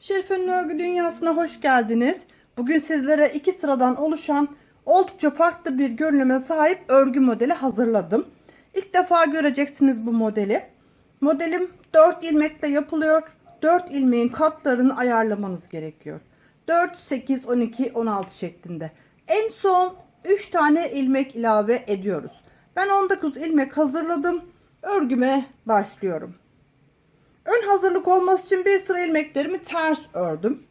Şerife'nin örgü dünyasına hoş geldiniz. Bugün sizlere iki sıradan oluşan oldukça farklı bir görünüme sahip örgü modeli hazırladım. İlk defa göreceksiniz bu modeli. Modelim 4 ilmekle yapılıyor. 4 ilmeğin katlarını ayarlamanız gerekiyor. 4, 8, 12, 16 şeklinde. En son 3 tane ilmek ilave ediyoruz. Ben 19 ilmek hazırladım. Örgüme başlıyorum. Ön hazırlık olması için bir sıra ilmeklerimi ters ördüm.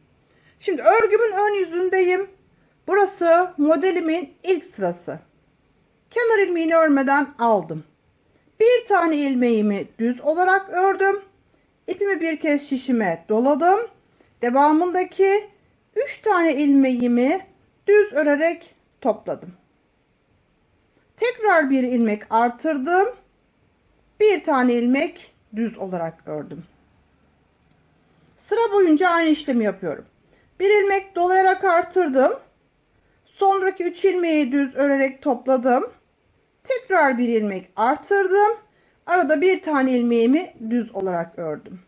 Şimdi örgümün ön yüzündeyim. Burası modelimin ilk sırası. Kenar ilmeğini örmeden aldım. Bir tane ilmeğimi düz olarak ördüm. İpimi bir kez şişime doladım. Devamındaki 3 tane ilmeğimi düz örerek topladım. Tekrar bir ilmek artırdım. Bir tane ilmek düz olarak ördüm. Sıra boyunca aynı işlemi yapıyorum. Bir ilmek dolayarak artırdım. Sonraki 3 ilmeği düz örerek topladım. Tekrar bir ilmek artırdım. Arada bir tane ilmeğimi düz olarak ördüm.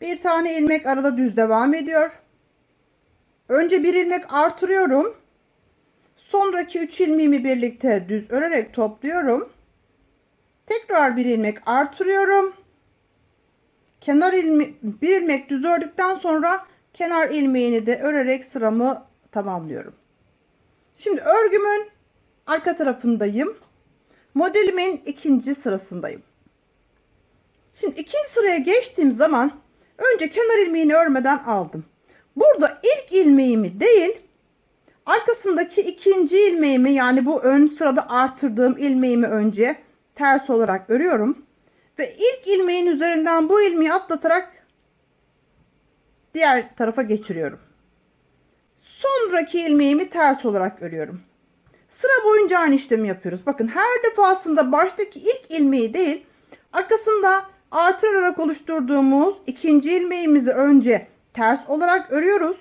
Bir tane ilmek arada düz devam ediyor. Önce bir ilmek artırıyorum. Sonraki 3 ilmeğimi birlikte düz örerek topluyorum. Tekrar bir ilmek artırıyorum. Kenar ilmek bir ilmek düz ördükten sonra kenar ilmeğini de örerek sıramı tamamlıyorum. Şimdi örgümün arka tarafındayım. Modelimin ikinci sırasındayım. Şimdi ikinci sıraya geçtiğim zaman önce kenar ilmeğini örmeden aldım. Burada ilk ilmeğimi değil arkasındaki ikinci ilmeğimi yani bu ön sırada artırdığım ilmeğimi önce ters olarak örüyorum. Ve ilk ilmeğin üzerinden bu ilmeği atlatarak diğer tarafa geçiriyorum. Sonraki ilmeğimi ters olarak örüyorum. Sıra boyunca aynı işlemi yapıyoruz. Bakın her defasında baştaki ilk ilmeği değil, arkasında artırarak oluşturduğumuz ikinci ilmeğimizi önce ters olarak örüyoruz.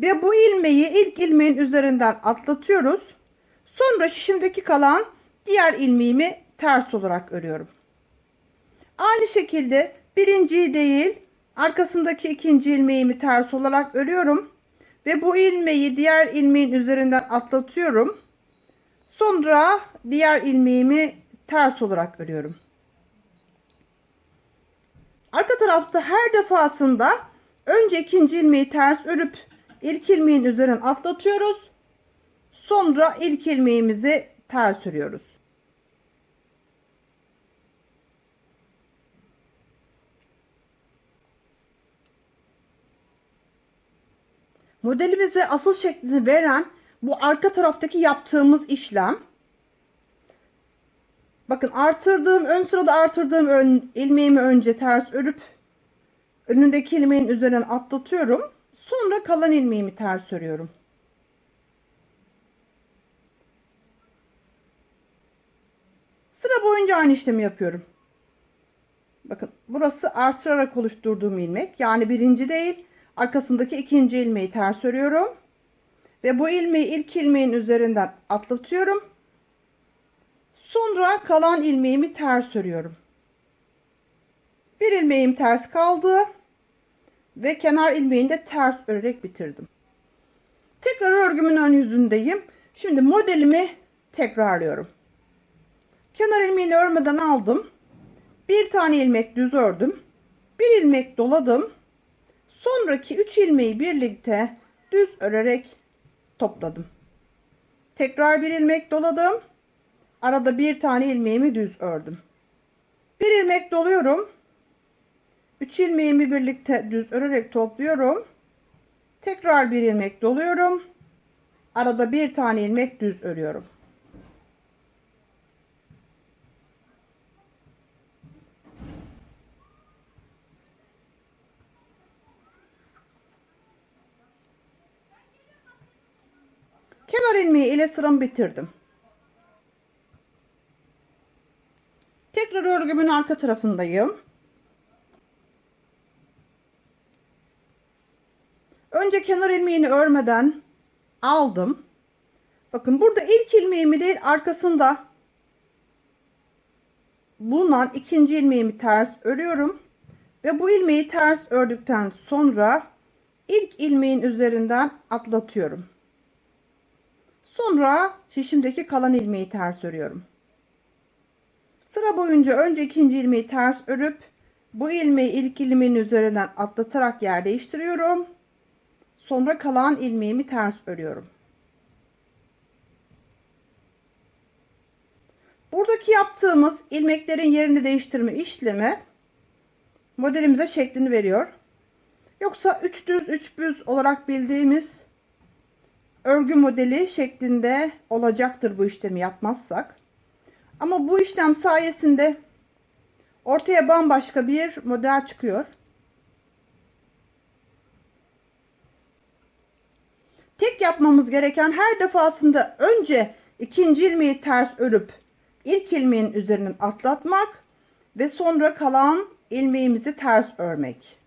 Ve bu ilmeği ilk ilmeğin üzerinden atlatıyoruz. Sonra şişimdeki kalan diğer ilmeğimi ters olarak örüyorum. Aynı şekilde birinciyi değil arkasındaki ikinci ilmeğimi ters olarak örüyorum. Ve bu ilmeği diğer ilmeğin üzerinden atlatıyorum. Sonra diğer ilmeğimi ters olarak örüyorum. Arka tarafta her defasında önce ikinci ilmeği ters örüp ilk ilmeğin üzerinden atlatıyoruz. Sonra ilk ilmeğimizi ters örüyoruz. Modelimize asıl şeklini veren bu arka taraftaki yaptığımız işlem. Bakın artırdığım ön sırada artırdığım ön, ilmeğimi önce ters örüp önündeki ilmeğin üzerinden atlatıyorum. Sonra kalan ilmeğimi ters örüyorum. Sıra boyunca aynı işlemi yapıyorum. Bakın burası artırarak oluşturduğum ilmek. Yani birinci değil arkasındaki ikinci ilmeği ters örüyorum. Ve bu ilmeği ilk ilmeğin üzerinden atlatıyorum. Sonra kalan ilmeğimi ters örüyorum. Bir ilmeğim ters kaldı. Ve kenar ilmeğini de ters örerek bitirdim. Tekrar örgümün ön yüzündeyim. Şimdi modelimi tekrarlıyorum. Kenar ilmeğini örmeden aldım. Bir tane ilmek düz ördüm. Bir ilmek doladım. Sonraki 3 ilmeği birlikte düz örerek topladım. Tekrar bir ilmek doladım. Arada bir tane ilmeğimi düz ördüm. Bir ilmek doluyorum. 3 ilmeğimi birlikte düz örerek topluyorum. Tekrar bir ilmek doluyorum. Arada bir tane ilmek düz örüyorum. Kenar ilmeği ile sıramı bitirdim. Tekrar örgümün arka tarafındayım. Önce kenar ilmeğini örmeden aldım. Bakın burada ilk ilmeğimi değil arkasında bulunan ikinci ilmeğimi ters örüyorum. Ve bu ilmeği ters ördükten sonra ilk ilmeğin üzerinden atlatıyorum. Sonra şişimdeki kalan ilmeği ters örüyorum. Sıra boyunca önce ikinci ilmeği ters örüp bu ilmeği ilk ilmeğin üzerinden atlatarak yer değiştiriyorum. Sonra kalan ilmeğimi ters örüyorum. Buradaki yaptığımız ilmeklerin yerini değiştirme işlemi modelimize şeklini veriyor. Yoksa 3 düz 3 büz olarak bildiğimiz örgü modeli şeklinde olacaktır bu işlemi yapmazsak. Ama bu işlem sayesinde ortaya bambaşka bir model çıkıyor. Tek yapmamız gereken her defasında önce ikinci ilmeği ters örüp ilk ilmeğin üzerinden atlatmak ve sonra kalan ilmeğimizi ters örmek.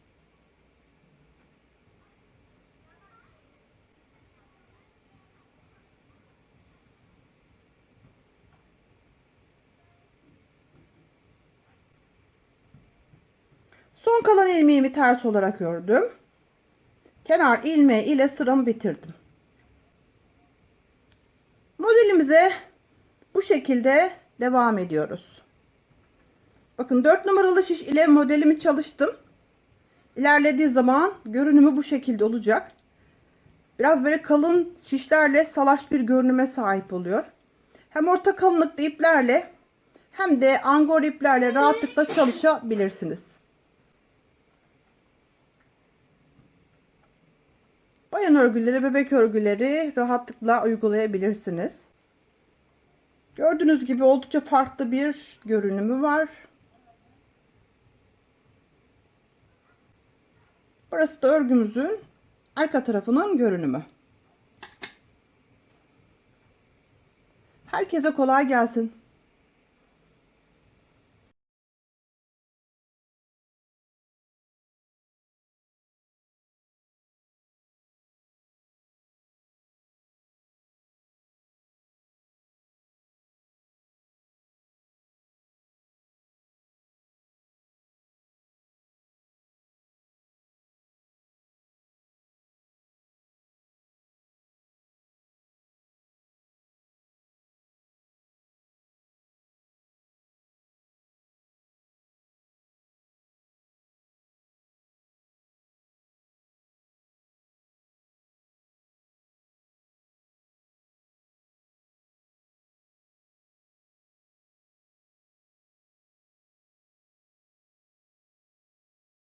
Son kalan ilmeğimi ters olarak ördüm. Kenar ilmeği ile sıramı bitirdim. Modelimize bu şekilde devam ediyoruz. Bakın 4 numaralı şiş ile modelimi çalıştım. İlerlediği zaman görünümü bu şekilde olacak. Biraz böyle kalın şişlerle salaş bir görünüme sahip oluyor. Hem orta kalınlıkta iplerle hem de angor iplerle rahatlıkla çalışabilirsiniz. Bayan örgüleri, bebek örgüleri rahatlıkla uygulayabilirsiniz. Gördüğünüz gibi oldukça farklı bir görünümü var. Burası da örgümüzün arka tarafının görünümü. Herkese kolay gelsin.